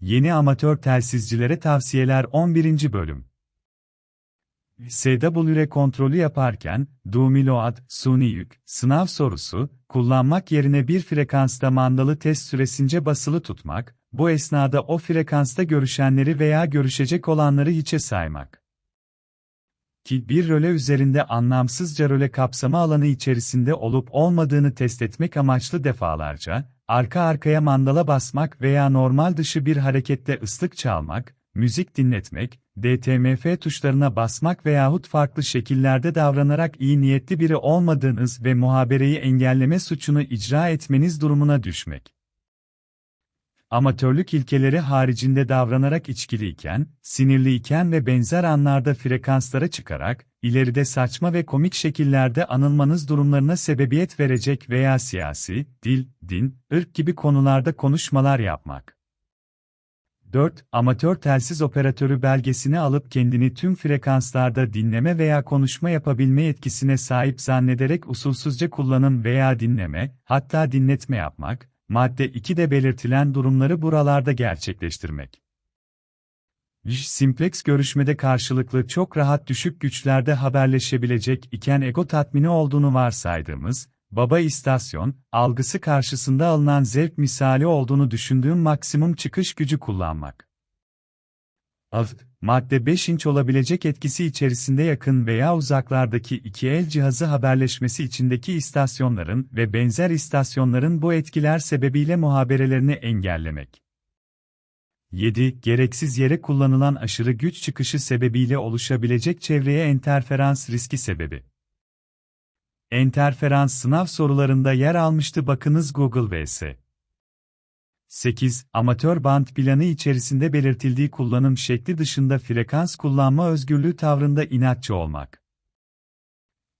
Yeni amatör telsizcilere tavsiyeler 11. bölüm. SWR kontrolü yaparken, Dumiload, suni yük, sınav sorusu, kullanmak yerine bir frekansta mandalı test süresince basılı tutmak, bu esnada o frekansta görüşenleri veya görüşecek olanları hiçe saymak. Ki bir röle üzerinde anlamsızca röle kapsama alanı içerisinde olup olmadığını test etmek amaçlı defalarca, arka arkaya mandala basmak veya normal dışı bir harekette ıslık çalmak, müzik dinletmek, DTMF tuşlarına basmak veyahut farklı şekillerde davranarak iyi niyetli biri olmadığınız ve muhabereyi engelleme suçunu icra etmeniz durumuna düşmek. Amatörlük ilkeleri haricinde davranarak içkiliyken, sinirliyken ve benzer anlarda frekanslara çıkarak, ileride saçma ve komik şekillerde anılmanız durumlarına sebebiyet verecek veya siyasi, dil, din, ırk gibi konularda konuşmalar yapmak. 4. Amatör telsiz operatörü belgesini alıp kendini tüm frekanslarda dinleme veya konuşma yapabilme yetkisine sahip zannederek usulsüzce kullanım veya dinleme, hatta dinletme yapmak, madde 2'de belirtilen durumları buralarda gerçekleştirmek. Simplex görüşmede karşılıklı çok rahat düşük güçlerde haberleşebilecek iken ego tatmini olduğunu varsaydığımız, baba istasyon, algısı karşısında alınan zevk misali olduğunu düşündüğüm maksimum çıkış gücü kullanmak. Av, madde 5 inç olabilecek etkisi içerisinde yakın veya uzaklardaki iki el cihazı haberleşmesi içindeki istasyonların ve benzer istasyonların bu etkiler sebebiyle muhaberelerini engellemek. 7. Gereksiz yere kullanılan aşırı güç çıkışı sebebiyle oluşabilecek çevreye enterferans riski sebebi. Enterferans sınav sorularında yer almıştı bakınız Google vs. 8. Amatör band planı içerisinde belirtildiği kullanım şekli dışında frekans kullanma özgürlüğü tavrında inatçı olmak.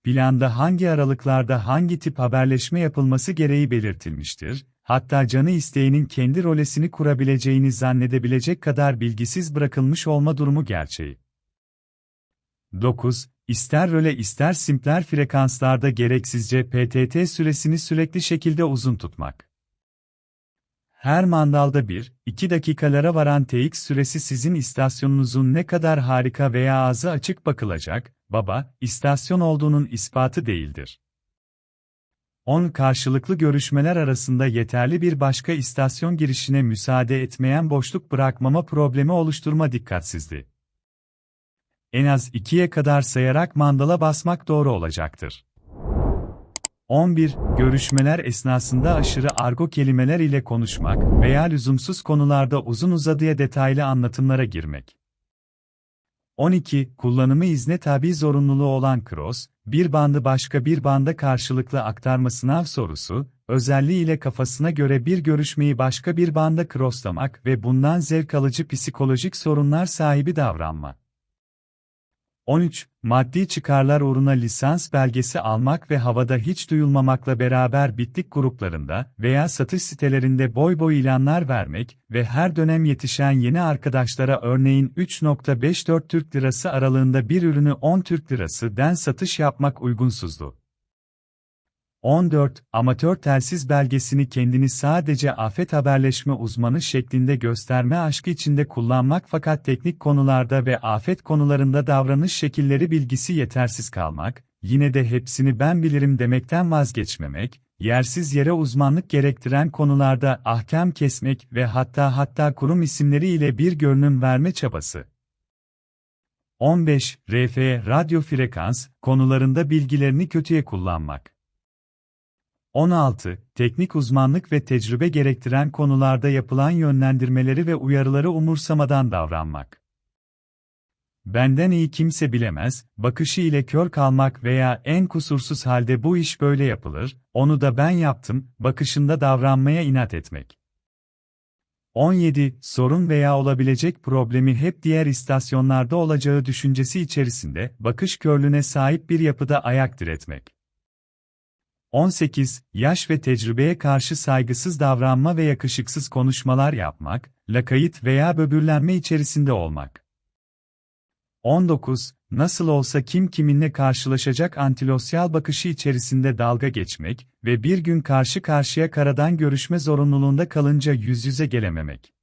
Planda hangi aralıklarda hangi tip haberleşme yapılması gereği belirtilmiştir, hatta canı isteğinin kendi rolesini kurabileceğini zannedebilecek kadar bilgisiz bırakılmış olma durumu gerçeği. 9. İster röle ister simpler frekanslarda gereksizce PTT süresini sürekli şekilde uzun tutmak. Her mandalda 1-2 dakikalara varan TX süresi sizin istasyonunuzun ne kadar harika veya ağzı açık bakılacak, baba, istasyon olduğunun ispatı değildir. 10 karşılıklı görüşmeler arasında yeterli bir başka istasyon girişine müsaade etmeyen boşluk bırakmama problemi oluşturma dikkatsizliği. En az 2'ye kadar sayarak mandala basmak doğru olacaktır. 11. Görüşmeler esnasında aşırı argo kelimeler ile konuşmak veya lüzumsuz konularda uzun uzadıya detaylı anlatımlara girmek. 12. Kullanımı izne tabi zorunluluğu olan cross, bir bandı başka bir banda karşılıklı aktarma sınav sorusu, özelliği ile kafasına göre bir görüşmeyi başka bir banda crosslamak ve bundan zevk alıcı psikolojik sorunlar sahibi davranma. 13. Maddi çıkarlar uğruna lisans belgesi almak ve havada hiç duyulmamakla beraber bitlik gruplarında veya satış sitelerinde boy boy ilanlar vermek ve her dönem yetişen yeni arkadaşlara örneğin 3.54 Türk Lirası aralığında bir ürünü 10 Türk Lirası den satış yapmak uygunsuzdu. 14. Amatör telsiz belgesini kendini sadece afet haberleşme uzmanı şeklinde gösterme aşkı içinde kullanmak fakat teknik konularda ve afet konularında davranış şekilleri bilgisi yetersiz kalmak, yine de hepsini ben bilirim demekten vazgeçmemek, yersiz yere uzmanlık gerektiren konularda ahkam kesmek ve hatta hatta kurum isimleri ile bir görünüm verme çabası. 15. RF, radyo frekans, konularında bilgilerini kötüye kullanmak. 16. Teknik uzmanlık ve tecrübe gerektiren konularda yapılan yönlendirmeleri ve uyarıları umursamadan davranmak. Benden iyi kimse bilemez, bakışı ile kör kalmak veya en kusursuz halde bu iş böyle yapılır, onu da ben yaptım, bakışında davranmaya inat etmek. 17. Sorun veya olabilecek problemi hep diğer istasyonlarda olacağı düşüncesi içerisinde, bakış körlüğüne sahip bir yapıda ayak diretmek. 18. Yaş ve tecrübeye karşı saygısız davranma ve yakışıksız konuşmalar yapmak, lakayit veya böbürlenme içerisinde olmak. 19. Nasıl olsa kim kiminle karşılaşacak antilosyal bakışı içerisinde dalga geçmek ve bir gün karşı karşıya karadan görüşme zorunluluğunda kalınca yüz yüze gelememek.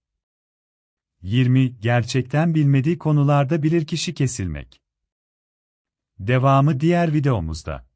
20. Gerçekten bilmediği konularda bilirkişi kesilmek. Devamı diğer videomuzda.